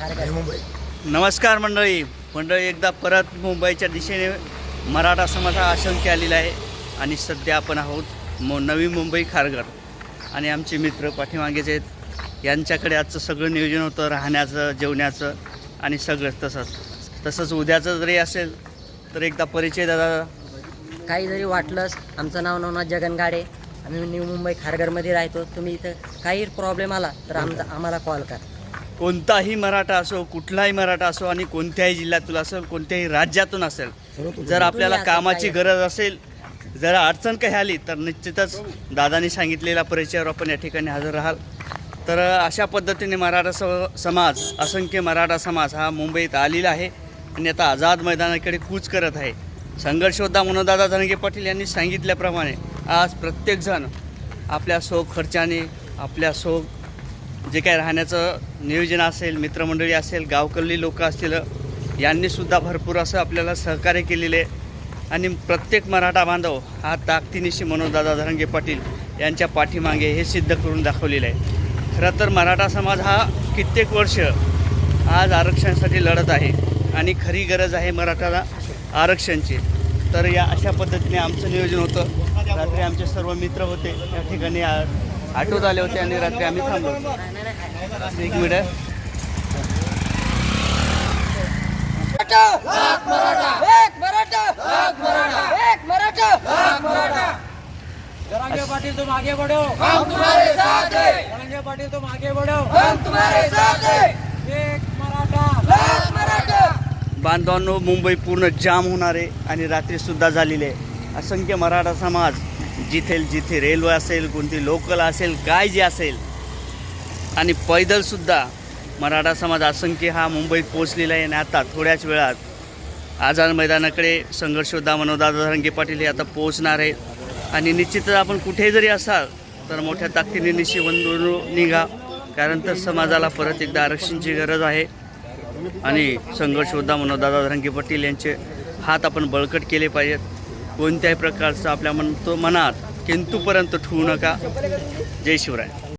मुंबई नमस्कार मंडळी. मंडळी एकदा परत मुंबईच्या दिशेने मराठा समाज हा असंख्य आलेला आहे आणि सध्या आपण आहोत मो नवी मुंबई खारघर. आणि आमचे मित्र पाठीमागेचे आहेत. यांच्याकडे आजचं सगळं नियोजन होतं राहण्याचं जेवण्याचं आणि सगळं तसंच. तसंच उद्याचं जरी असेल तर एकदा परिचय दादा. काही जरी वाटलंच आमचं नाव नवनाथ जगनगाडे. आम्ही न्यू मुंबई खारघरमध्ये राहतो. तुम्ही इथं काही प्रॉब्लेम आला तर आमचा आम्हाला कॉल करा. कोणताही मराठा असो कुठलाही मराठा असो आणि कोणत्याही जिल्ह्यातून असेल कोणत्याही राज्यातून असेल जर आपल्याला कामाची गरज असेल जर अडचण काही आली तर निश्चितच दादानी सांगितलेल्या परिचयावर आपण या ठिकाणी हजर राहाल. तर अशा पद्धतीने मराठा स समाज असंख्य मराठा समाज हा मुंबईत आलेला आहे आणि आता आझाद मैदानाकडे कूच करत आहे. संघर्षोद्धा म्हणून मनोदादा धनगे पाटील यांनी सांगितल्याप्रमाणे आज प्रत्येकजण आपल्या सोख खर्चाने आपल्या सोख जे काही राहण्याचं नियोजन असेल मित्रमंडळी असेल गावकल्ली लोक असतील यांनीसुद्धा भरपूर असं आपल्याला सहकार्य केलेले आहे. आणि प्रत्येक मराठा बांधव हा ताकदीनिशी मनोजदादा धरंगे पाटील यांच्या पाठीमागे हे सिद्ध करून दाखवलेलं आहे. खरं तर मराठा समाज हा कित्येक वर्ष आज आरक्षणासाठी लढत आहे आणि खरी गरज आहे मराठाला आरक्षणची. तर या अशा पद्धतीने आमचं नियोजन होतं. रात्री आमचे सर्व मित्र होते. या ठिकाणी आ- आटोत आले होते आणि रात्री आम्ही थांबलो. एक मिनिट. जरांगे पाटिल तुम आगे बढ़ो हम तुम्हारे साथ हैं। जरांगे पाटिल तुम आगे बढ़ो हम तुम्हारे साथ हैं। एक मराठा. बांधवांनो मुंबई पूर्ण जाम होणार आहे आणि रात्रीसुद्धा झालेली आहे. असंख्य मराठा समाज जिथे जिथे रेल्वे असेल कोणती लोकल असेल काय जे असेल. आणि पैदलसुद्धा मराठा समाज असंख्य हा मुंबईत पोचलेला आहे आणि आता थोड्याच वेळात आझाद मैदानाकडे संघर्षोद्धा मनोदादा धरंगे पाटील हे आता पोहोचणार आहेत. आणि निश्चितच आपण कुठेही जरी असाल तर मोठ्या ताकदीने निश्चित निघा. कारण तर समाजाला परत एकदा आरक्षणची गरज आहे. आणि संघर्षोद्धा मनोदादा धरंगे पाटील यांचे हात आपण बळकट केले पाहिजेत. कोणत्याही प्रकारचं आपल्या म्हणतो मनात किंतूपर्यंत ठेवू नका. जय शिवराय.